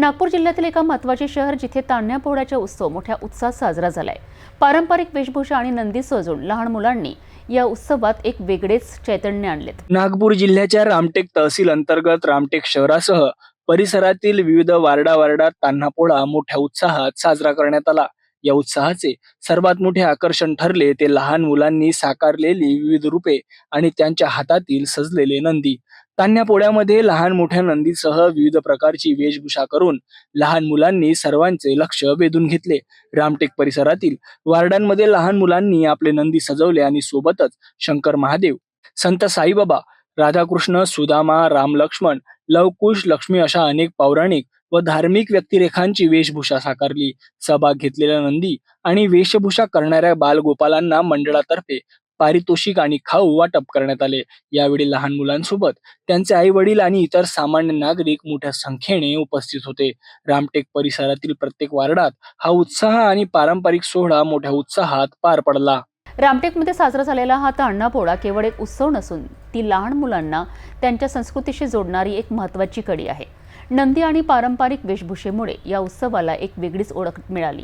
नागपूर जिल्ह्यातील एका महत्त्वाचे शहर जिथे तान्ह्या पोहड्याचा उत्सव मोठ्या उत्साहात साजरा झालाय. पारंपरिक वेशभूषा आणि नंदी सजवून लहान मुलांनी या उत्सवात एक वेगळेच चैतन्य आणलेत. नागपूर जिल्ह्याच्या रामटेक तहसील अंतर्गत रामटेक शहरासह परिसरातील विविध वार्डा वार्डात तान्हापोळा मोठ्या उत्साहात साजरा करण्यात आला. या उत्साहाचे सर्वात मोठे आकर्षण ठरले ते लहान मुलांनी साकारलेली विविध रूपे आणि त्यांच्या हातातील सजलेले नंदी. तान्ह्या पोळ्यामध्ये लहान मोठ्या नंदीसह विविध प्रकारची वेशभूषा करून लहान मुलांनी सर्वांचे लक्ष वेधून घेतले. रामटेक परिसरातील वार्डांमध्ये लहान मुलांनी आपले नंदी सजवले आणि सोबतच शंकर महादेव संत साईबाबा राधाकृष्ण सुदामा राम लक्ष्मण लवकुश लक्ष्मी अशा अनेक पौराणिक व धार्मिक व्यक्तिरेखांची वेशभूषा साकारली. सहभाग घेतलेल्या नंदी आणि वेशभूषा करणाऱ्या बालगोपालांना मंडळातर्फे पारितोषिक आणि खाऊ वाटप करण्यात आले. यावेळी लहान मुलांसोबत त्यांचे आई वडील आणि इतर सामान्य नागरिक मोठ्या संख्येने उपस्थित होते. रामटेक परिसरातील प्रत्येक वार्डात हा उत्साह आणि पारंपरिक सोहळा मोठ्या उत्साहात पार पडला. रामटेकमध्ये साजरा झालेला हा तान्हा पोळा केवळ एक उत्सव नसून ती लहान मुलांना त्यांच्या संस्कृतीशी जोडणारी एक महत्त्वाची कडी आहे. नंदी आणि पारंपरिक वेशभूषेमुळे या उत्सवाला एक वेगळीच ओळख मिळाली.